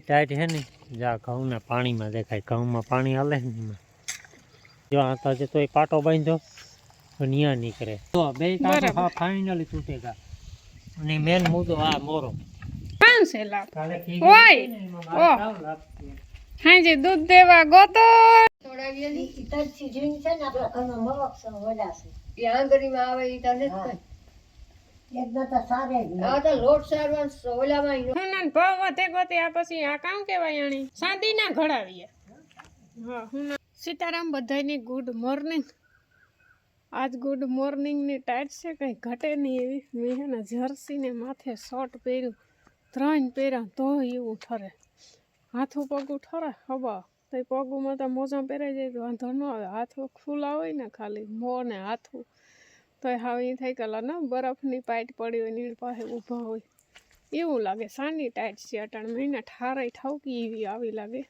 એ tight છે ને જા ઘઉંના પાણીમાં દેખાય ઘઉંમાં પાણી હાલે ને એમાં. જો આ તો તો એ પાટો બાંધ્યો પણ ન્યા નીકળે. તો બે બરાબર. કાંઠે તૂટે ગા અને મેન મુદ્દો આ મોરો. છે ઓય! હાજી દૂધ દેવા ગોતો! હુનન ભાવ વધે ગોતે આ પછી આ કામ કેવાય આણી સાદી ના ઘડાવીએ હા. હુનન સીતારામ બધાની ગુડ મોર્નિંગ આજ ગુડ મોર્નિંગની ટાઈટ છે કંઈ ઘટે નહીં એવી. મેં હે ને જર્સીને માથે શર્ટ પહેર્યું. ત્રણ પહેર્યા તો એવું ઠરે. હાથું પગું ઠરે હવા તો એ પગુમાં તો મોજા પહેરાઈ જાય તો વાંધો ન આવે. હાથું ખુલ્લા હોય ને ખાલી મો ને હાથું. તો હાવ એ થઈ ગયેલા ને, બરફની પાઇટ પડી હોય નીળ પાસે ઊભા હોય. એવું લાગે, સાની ટાઈટ છે અટાણ મહિના ઠારાઈ ઠાવકી એવી આવી લાગે.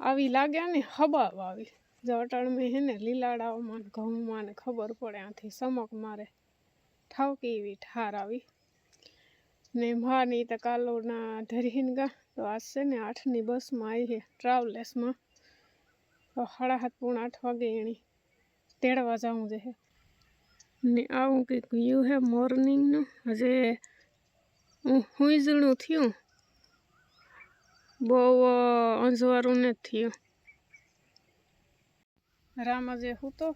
આવી લાગે અને હબાવ આવી. જો અટાણ મેં હે ને લીલાડાઓમાં ને ઘઉંમાં ને ખબર પડે આથી સમક મારે ઠાવકી એવી ઠાર આવી. ને માની તો કાલોના ધરીને ગા, તો આજ છે ને આઠની બસમાં આવી છે ટ્રાવેલ્સમાં તો સાડા સાત, પૂણા આઠ વાગે એની તેડવા જાઉં છે ને આવું કંઈક વ્યૂ હે મોર્નિંગનું હજે હું હુંઝણું થયું. બહુ અંજવારું નથી થયું. રામ આજે હું તો?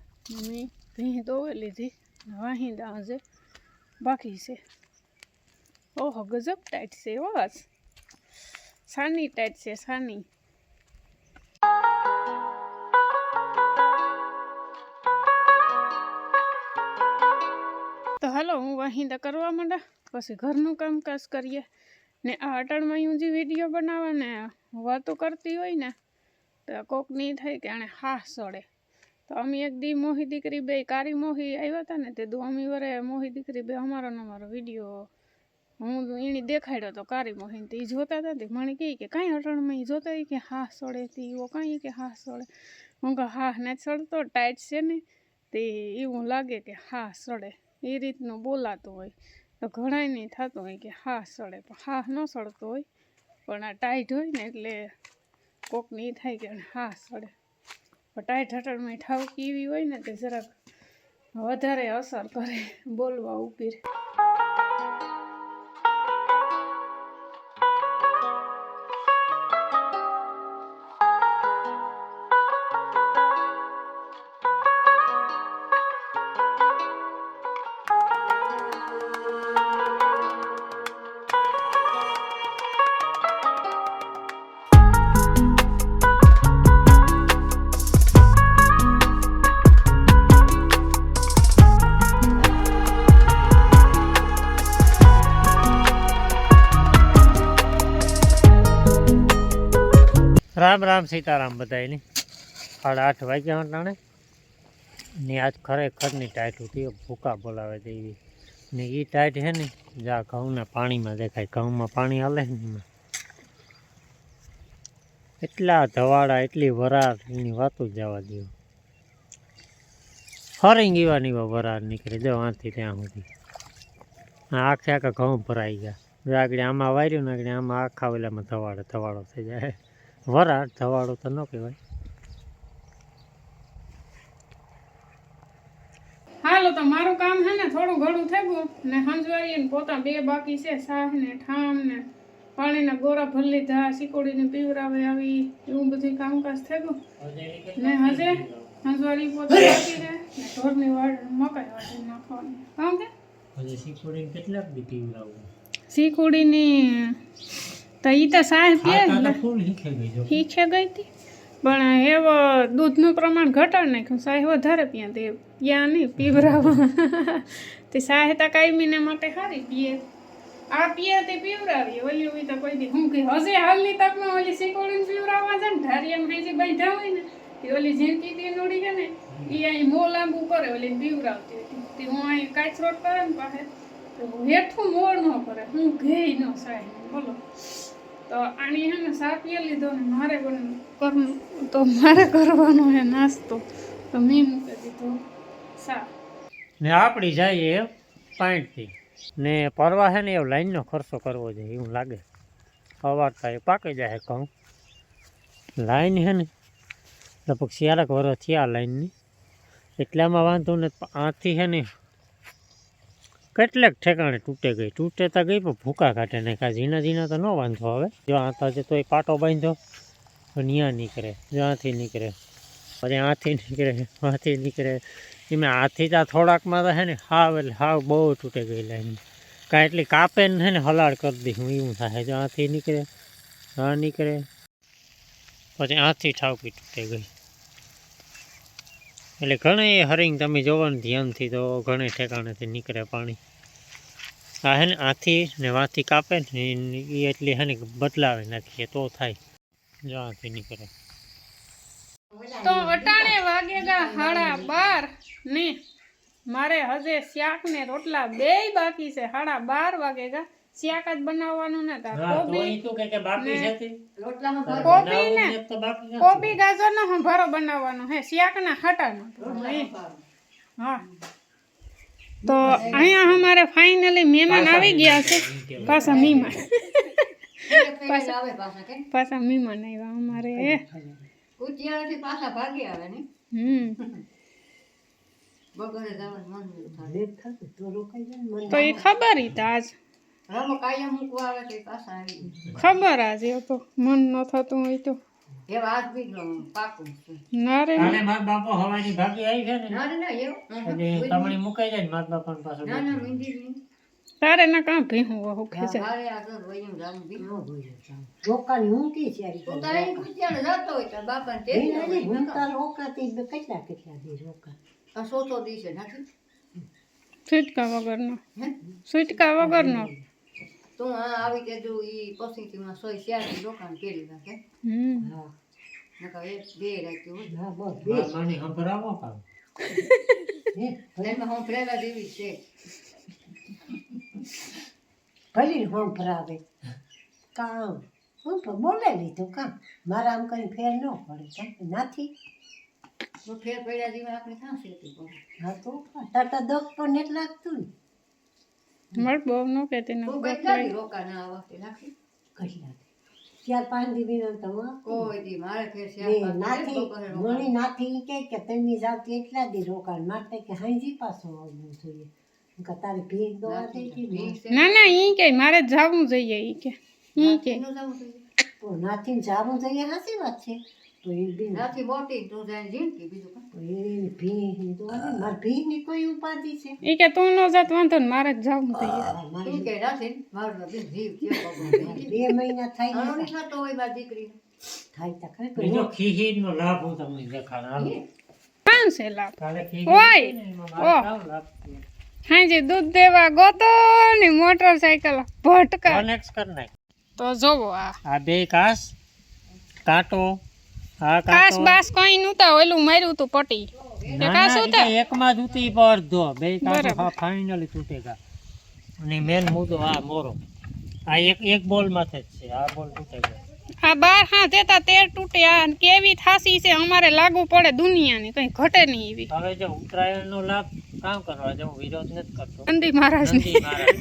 મેં ભીં દોવે લીધી. વાહિંદા આજે બાકી છે. ઓહો, ગજબ ટાઈટ છે એવો સાની ટાઈટ છે, સાની. હાલો, હું વાહિંદા કરવા માંડા. પછી ઘરનું કામકાજ કરીએ. ને આ અટાણમાં હું જે વીડિયો બનાવે ને વાતો કરતી હોય ને, તો કોક નહીં થાય કે આણે હા સડે. તો અમે એક દી મોહી દીકરી બે, કારી મોહી આવ્યા હતા ને, તે અમી વરે મોહી દીકરી બે અમારો અમારો વીડિયો, હું એને દેખાડ્યો તો કારી મોહીને તે જોતા હતા તે મને કહે કે કાંઈ અટાણમાં એ જોતા કે હા સડે તે એવો કાંઈ કે હા સડે. હું કહું, હા, ને સડતો, ટાઈટ છે ને, તે એવું લાગે કે હા સડે. એ રીતનું બોલાતું હોય. તો ઘણાય નહીં થતું હોય કે હા સડે પણ હા ન સડતો હોય. પણ આ ટાઈટ હોય ને એટલે કોકને એ થાય કે હા સડે પણ ટાઈટ હટણમાં ઠાવકી એવી હોય ને તે જરાક વધારે અસર કરે બોલવા ઉપીર. રામ રામ સીતારામ બધાયને. સાડા આઠ વાગ્યા ટાણે ને આજ ખરેખરની ટાઈટ હતી ભૂકા બોલાવે એવી. ને એ ટાઈટ છે ને, જા ઘઉંના પાણીમાં દેખાય. ઘઉંમાં પાણી હાલે એમાં. એટલા ધવાડા, એટલી વરાળ, એની વાતો જવા દો ફરી એવા એવા વરાળ નીકળે, જો આથી ત્યાં સુધી. આખે આખા ઘઉં ભરાઈ ગયા. આગળ આમાં વાર્યું ને આગળ આમાં આખા ઓલામાં ધવાડો ધવાડો થઈ જાય. વરાળ ધવાળો તો ન કહેવાય. હાલો તો મારું કામ છે ને થોડું ઘણું થયું ને હંજવારી ને પોતા બે બાકી છે સાહ ને ઠામ ને પાણીના ગોરા ભરી લીધા ને પીવરાવે આવી એવું બધું કામકાજ થયું ને હજે હંજવાળી પોતા બાકી છે ને ઢોરની વાડ મકાઈ વાડી નાખવાની. કામ કે? હજી શીખોડીને કેટલાક દી પીવડાવું સિકોડીની તો એ તો સાહ પીએ આ એટલે શીખે ગઈ હતી પણ એવો દૂધનું પ્રમાણ ઘટાડ નાખ્યું સાહેબ વધારે પીયા તે પીયા નહીં પીવરાવા. તે સાહેતા કાયમીને માટે સારી પીએ. આ પીએ તે પીવરાવીએ. ઓલી હોય તો કોઈ દી હું કે હશે હાલની તકમાં ઓલી શીખવાડીને પીવરાવવા છે ને ધારી એમ બીજી બાંધ્યા હોય ને. એ ઓલી ઝીણકી તી નોડી છે ને એ અહીં મો લાંબુ કરે ઓલી પીવરાવતી હતી. તે હું અહીં કાચરોટ કરે ને પાસે તો હેઠું મોર ન કરે. હું ઘેય ન સાહેબ. બોલો. તો આની હે ને સાપીએ લીધો ને મારે કરવું, તો મારે કરવાનો હે નાસ્તો. તો મેં દીધો. સા ને આપણી જઈએ પાંચથી ને પરવા હે ને એવો લાઈનનો ખર્ચો કરવો જોઈએ એવું લાગે. સવાર થાય, પાકી જાય કહું લાઈન હે ને, લગભગ શિયાળક વર્ષ થયા લાઈનની. એટલામાં વાંધો ને આથી છે ને કેટલાક ઠેકાણે તૂટે ગઈ. તૂટે તો ગઈ, પણ ભૂકા કાઢે નાખ્યા. ઝીણા ઝીણા તો ન વાંધો આવે. જો છે તો એ પાટો બાંધો ત્યાં નીકળે. જો આથી નીકળે. પછી આથી નીકળે આથી નીકળે. એમાં હાથી ત્યાં થોડાકમાં તો હે ને, હાવ એટલે હાવ બહુ તૂટે ગઈ લાઈન. કાંઈ એટલી કાપે ને હે ને હલાડ કરી દઈ હું એવું થાય. જો આથી નીકળે, હા નીકળે. પછી આથી ઠાવકી તૂટે ગઈ. એટલે ઘણી હરિંગ તમે જોવાનું ધ્યાનથી તો ઘણે ઠેકાણેથી નીકળે પાણી. આ હે ને આથી ને વાથી કાપે ને એ એટલી હે ને બદલાવે નાખીએ તો થાય. જો આથી નીકળે. તો વટાણે વાગેગા હાડા બાર ને. મારે હજે શાક ને રોટલા બેય બાકી છે. હાડા બાર વાગેગા. શાક જ બનાવવાનું ને તાર કોબી કોબી ને કોબી ગાજર નો ભરો બનાવવાનો હે શાક ના હાટાનો હા. તો અહીંયા અમારે ફાઇનલી મહેમાન આવી ગયા છે. પાછા મહેમાન. પાછા મહેમાન આવ્યા અમારે પાછા ભાગી આવે ને? હમ. બગડે જવાનું મન થાય. તો એ ખબર હતી તો આજ. રમો કાયમ મૂકવા આવે તો પાછા આવી ખબર આજે તો મન ન થતું હોય તો. એવા આજ બી પાકું ના રે કાલે મારા બાપો હવાની ભાગી આવી છે ને? ના રે ના એવું તમણી મુકાઈ જાય ને મારા બાપા પાસે ના ના મંદિર તારે ના કાં ભીહું વહુ ખેંચે મારે આગળ વયું રામ બી રોકાની હું કી છે તું તારે અહીં જતો હોય તો બાપા ને તેડી આવે. હું તાર રોકાતી કેટલા કેટલા દી રોકા આ સોતો દિવસે નથી? સુટકા વગરનો. હે? વગરનો. તું આ આવી કે એ ઈ સોય સોય શ્યાસી દુકાન કરી નાખે હમ. હા. નકર એક બે રાખ્યું હોય. હા બસ. બે. માની કામ. હે? એમાં હું પ્રેરા દેવી છે. ભલે હોમ ભરાવે કામ. હું તો બોલે લીધું કામ. મારા આમ કઈ ફેર ન પડે કેમ નાથી. તો ફેર પડ્યા જેવા આપણે ક્યાં શેતી પડે હા તો ટાટા દગ પણ નથી લાગતું ને. મળ બહુ ન કહેતી ને. ક્યાંથી રોકાણ આ વખતે નાખી. કઈ લાગે ચાર પાંચ દી વિના તમા કોઈ દી મારે ફેર શ્યાસ નાથી મણી નાથી ઈ કે તમે જાવતી એટલા દી રોકાણ. માટે કે હાંજી પાછો આવવું જોઈએ. કતારે કે તારી ભીખ દોવા થઈ ગઈ ના? ના ઈ કે મારે જવું જોઈએ ઈ કે. ઈ કે. નાથી જાવું જોઈએ હાસી વાત છે. તો એ બી નાથી મોટી તું જાય જિંદગી બીજું કાંઈ. તો એની ભીની તો હવે મારી ભીની કોઈ ઉપાધિ છે? ઈ કે તું ન જાત વાંધો ને મારે જ જવું જોઈએ આ મારી તું કે નથી મારું તો બેન જીવ છે ભગવાન. બે મહિના થાય આનો ને નહીં થતો હોય મારી દીકરીને. થાય તો ખરી બીજો ખીહીર નો લાભ હું તમને દેખાડ. હાલો. કાં છે લાભ કાલે ઓય! ખીહીર ને એમાં મારે ઓહ! કામ લાભ છે. હાંજે દૂધ દેવા ગોતો ને મોટરસાયકલ ભટકા Connect કર નાખ. તો જોવો આ. આ બે કાસ કાંટો આ કાસ બાસ કોઈ નહોતા ઓલું માર્યું તું પટી. એ કાસ ના, ઉતાર? ઈ તો એકમાં જ ઉતરી પર અડધો બે કાસ કાંટો તૂટે ગા. અને મેન મુદ્દો આ મોરો. આ એક એક બોલ માથે જ છે. આ બોલ તૂટે ગયો. આ બાર હા તેતા તેર તૂટ્યા અને કેવી થાસી છે? અમારે લાગુ પડે દુનિયાની. કઈ ઘટે નહીં એવી. હવે જો ઉત્તરાયણ નો લાભ કામ કરવા? જો વિરોધ નથી કરતો. નંદી મહારાજ નંદી મહારાજ.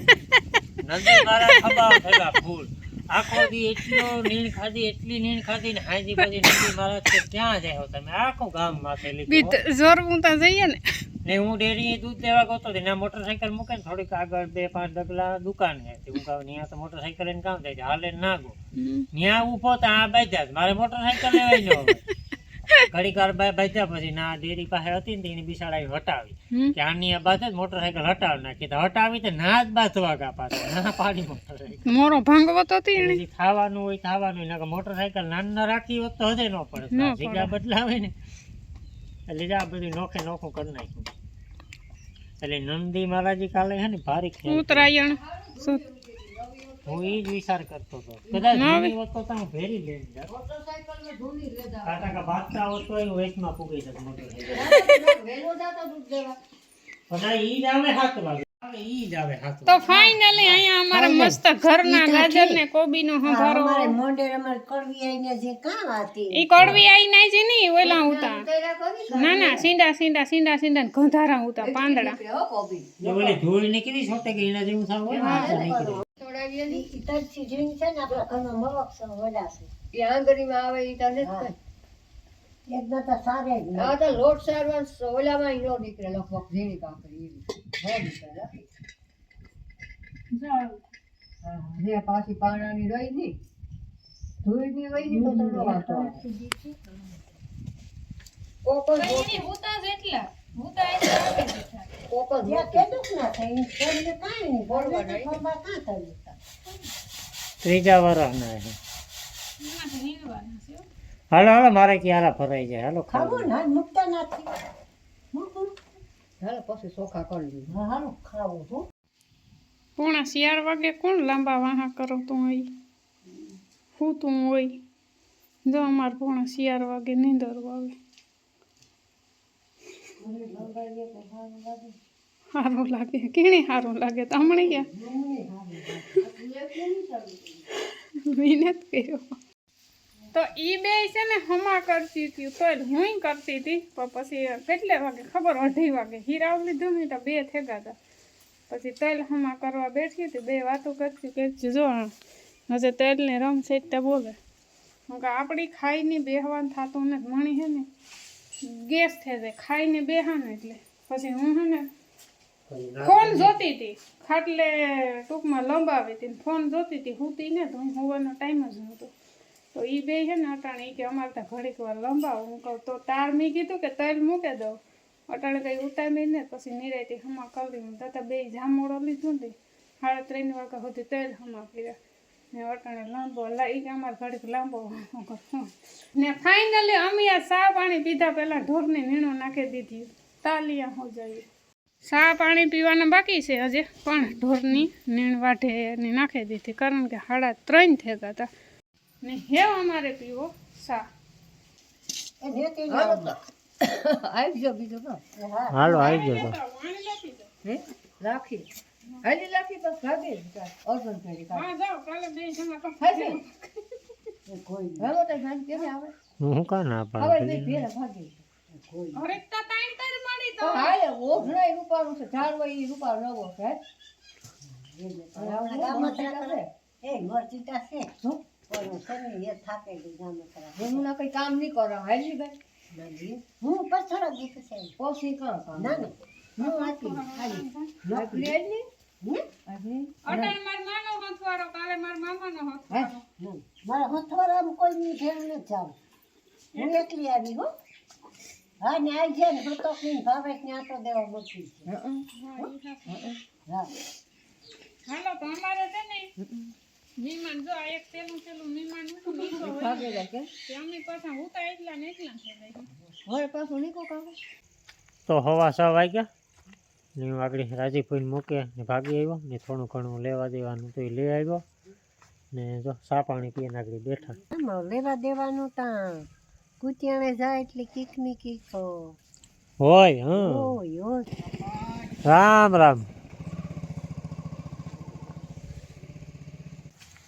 નંદી મહારાજ ખબા ફેલા ફૂલ. આખો દી એટલો નીણ ખાધી એટલી નીણ ખાધી ને હાજી બધી નંદી મારા છે ક્યાં જાય તમે? આખું ગામ માથે લીધું જોર હું. ત્યાં જઈએ ને. ને હું ડેરી દૂધ લેવા ગયો ત્યાં મોટરસાઇકલ મૂકે ને થોડીક આગળ બે પાંચ ડગલા દુકાન છે હું કહું ત્યાં તો મોટરસાઇકલ લઈને કામ થાય છે? હાલે ના ગો. ત્યાં ઊભો તો આ બાઈ જ. મારે મોટરસાઇકલ લેવાય ન હવે ઘડીક વાર પછી ના ડેરી પાસે હતી ને તો એની બિસાડાઈ હટાવી. કે આની આ બાજુ જ મોટરસાઇકલ હટાવી નાખી. તો હટાવી તો ના જ બાથવા ગા પાછા ના પાડી મોટરસાઇકલ મોરો ભાંગવો તો હતી ખાવાનું હોય ખાવાનું હોય નકર મોટરસાઇકલ નાના રાખી હોત તો હજે ન પડે. ન જગ્યા બદલાવે ને. એટલે જ આ બધું નોખે નોખું કરી નાખ્યું. એટલે નંદી મહારાજી કાલે છે ને ભારી ઉત્તરાયણ હું એ જ વિચાર કરતો હતો. કદાચ ના જૂની હોત તો તમે ભેરી લઈને જાત. મોટરસાઇકલમાં ધૂની જ લેતા કાંટા કા ભાગતા હોત તો એ વેચમાં પૂગી જત મોટરસાઇકલ આવે. વહેલો જાતો દૂધ દેવા પણ આ ઈ જ આવે સાત વાગે. આવે ઈ જ આવે સાત તો વાગે. ફાઇનલી અહીંયા અમારે મસ્ત ઘરના ગાજર ને કોબી નો સંભારો અમારે મોંઢેર અમારે કડવી આઈને જે કામ હતી? ઈ કડવી આઈ નાઈ છે ની ઓલા ઉતા. તૈયાર કરી ના ના સીંડા સીંડા સીંડા સીંડા ને ગંધારા ઉતા પાંદડા. નીકળે હો કોબી. જો ઓલી ધૂળ નીકળી છોટે કે એના જેવું થાવ હોય ને? તો નીકળે આવીએ ને ઈ તરસી જોઈને છે ને આપણા ઘરમાં મવક છે વડા એ આંગળીમાં આવે એ તને જ એકદમ તો સારે જ આ તો લોટ સારવાર ઓલામાં ઈ નીકળે લગભગ ઝીણી કાકરી એવી. ન નીકળે હા, ને પાછી પાણાની રહી ની. ધોઈની હોયની તો તો વાંધો આવે. કોકો એટલા. કોકો ના કાંઈ નહીં કાં ત્રીજા છે. હો. હાલો હાલો મારે ક્યારે ફરાઈ જાય. હાલો ખાવું. ના મુકતા નથી. હાલો પછી ચોખા કરી હા હારું ખાવું છું. પૂણા શિયાળ વાગે કોણ લાંબા વાહા કરો તું હોય? હું તું હોય. જો અમાર પૂણા શિયાળ વાગે નીંદર આવે સારું લાગે. કેણી સારું લાગે તમને ક્યાં મહેનત કર્યો. તો ઈ બે છે ને હમા કરતી હતી તો હું કરતી હતી. પણ પછી કેટલે વાગે? ખબર અઢી વાગે. હીરાવ લીધું ને તો બે થેગા હતા. પછી તેલ હમા કરવા બેઠી હતી, બે વાતો કરતી કે જો, હજે તેલને રમ સેટતા બોલે. હું કે આપણી ખાઈને બેહવાનું થતું ને મણી હે ને ગેસ થઈ જાય ખાઈને બેહા ને એટલે. પછી હું હે ને ફોન જોતી હતી. ખાટલે ટૂંકમાં લંબાવી હતી ને ફોન જોતી હતી. હુતી ને તો હું હોવાનો ટાઈમ જ નહોતો. તો એ બે છે ને અટાણે એ કે અમારે ત્યાં ઘડીક વાર લંબાવો. હું કહું તો તાર મેં કીધું કે તેલ મૂકે દઉં. અટાણે કંઈ ઉતારી ને પછી નિરાયતી હમા કરી હું તથા બે જામોડો લીધું ને સાડા ત્રણ વાગ્યા સુધી તેલ હમા કર્યા. ને વટાણે લાંબો લઈ કે અમારે ઘડીક લાંબો ને ફાઇનલી અમે આ સા પાણી પીધા પહેલાં ઢોરની નીણો નાખી દીધી. તાલિયા હો જઈએ સા પાણી પીવાના બાકી છે હજે પણ ઢોરની નીણ વાઢે એની નાખી દીધી કારણ કે સાડા ત્રણ થયા હતા. ને હે અમારે પીવો સા. બીજું હાલો આવી ગયો રાખી. હાલી લાખી બસ ભાગે અર્જુન કરી હા જાઓ કાલે બે જણા તો હાજી એ કોઈ હેલો તો ભાઈ કેને આવે? હું કા ના હવે બે પાડું ભેરા ભાગી કોઈ અરે તો તાઈન તાઈન મળી તો. હાલે ઓઘરાય રૂપાળું છે ઝાડવા ઈ રૂપાર નવો છે એ મરચીટા છે. છે. શું? પણ છે ને એ થાકેલી ગામમાં હું ના કઈ કામ નહીં કરો હાલી ભાઈ? હું પથ્થર જ છે. પોસી કાં કામ. ના ના હું હતી ખાલી આટલી માર મામાનો હથવારામાં કોઈની ઘેર નથી જાવું હું એકલી આવી હો. હા ને આવી જાય ને ભાવે ને આટો દેવા મૂકી છે. હં, હં. હા, ઈ હાચું. હા હાલો તો અમારે છે ને મહેમાન જો આ એક પેલું પેલું મહેમાન હતું ને હોય. કે અમે પાછા હુતા એટલા ને એટલા જાય હવે પાછું નીકો કામ તો હવા છ વાગ્યા? ને આગળ રાજીભાઈને મૂકે ને ભાગી આવ્યો ને થોડું ઘણું લેવા દેવાનું તો એ લઈ આવ્યો ને જો સા પાણી પીને આગળ બેઠા. લેવા દેવાનું તાં કુતિયાણે જાય એટલે કીકની કીક હોય હં. રામ રામ.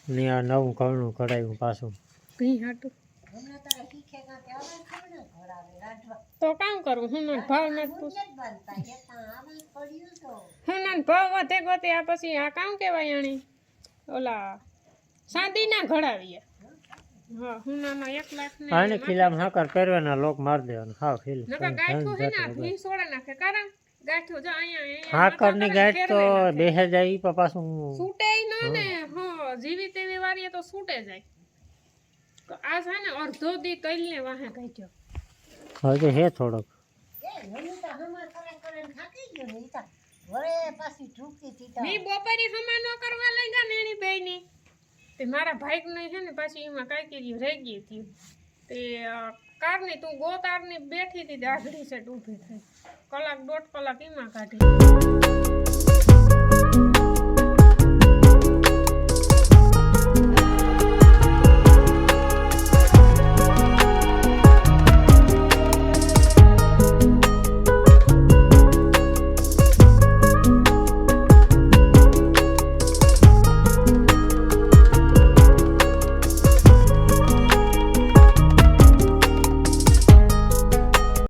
ને આ નવું ઘરનું કઢાયું પાછું. કઈ હાટું? હમણાં તારા શીખે કાંઈક આવે ખબર ને? ઘોડાને રાંધવા. તો કામ કરું? હું ના ભાવ ના પૂછ જ બાંધતા એ ત્યાં આવે પડ્યું તો હું ના ભાવ વધે ગોતે આ પછી આ કામ કેવાય આણી ઓલા સાંદીના ઘડાવીએ. હા હું નાનો એક લાખ ને આને ખીલામાં હાકર પહેરવાના લોક માર દેવાના. હાવ ખીલ. નકર ગાંઠું હે ને ભી સોડે નાખે. કારણ ગાંઠું જો અહીંયા અહીંયા હાકરની માથા ગાંઠ તો ફેરવે નાખે. બેસે જાય ઈ પણ પાછું છૂટે ય ન ને હા. જીવી તેવી વારીએ તો છૂટે જાય. તો આ છે ને અડધો દી કઈલને વાહે કાઢ્યો હજુ હે થોડોક. મારા ભાઈ ને છે ને પાછી એમાં કાંઈ કર્યું રહી ગઈ હતી. તે કારની તું ગોતારની બેઠી હતી આઘડી સેટ ઊભી થઈ. કલાક દોઢ કલાક એમાં કાઢી.